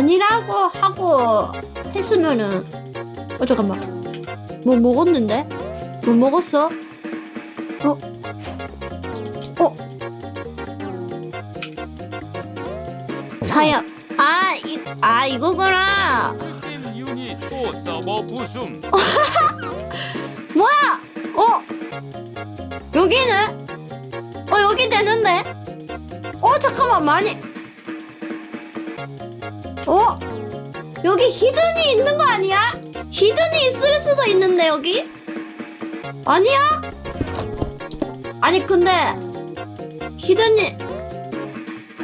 아니라고 하고 했으면은 어 잠깐만. 뭐 먹었는데? 뭐 먹었어? 어? 어? 사야 아, 이, 아 이거구나. 뭐야? 어? 여기는? 어 여기 되는데? 어 잠깐만 많이 어? 여기 히든이 있는 거 아니야? 히든이 있을 수도 있는데 여기? 아니야? 아니 근데 히든이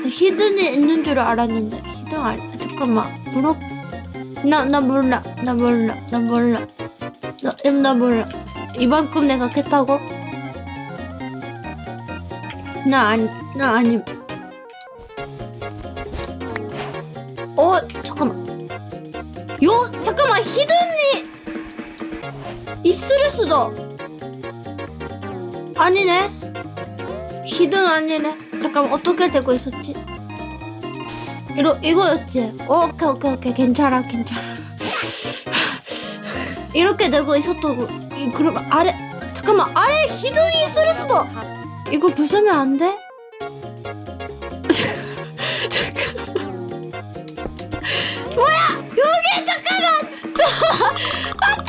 히든이 있는 줄 알았는데 히든 알 잠깐만 물어 나나 몰라 나 몰라 나 몰라. 나, 나 몰라. 이만큼 내가 깼다고? 나 아니 나 아니 어 잠깐만. 요? 잠깐만 히든이 있을 수도 아니네. 히든 아니네. 잠깐만 어떻게 되고 있었지? 이거 이거였지? 어, 오케이 오케이 오케이. 괜찮아 괜찮아. 이렇게 되고 있었다고. 이- 그럼 아래 잠깐만 아래 히든이 있을 수도 이거 부수면 안 돼? 잠깐 Até! Ah,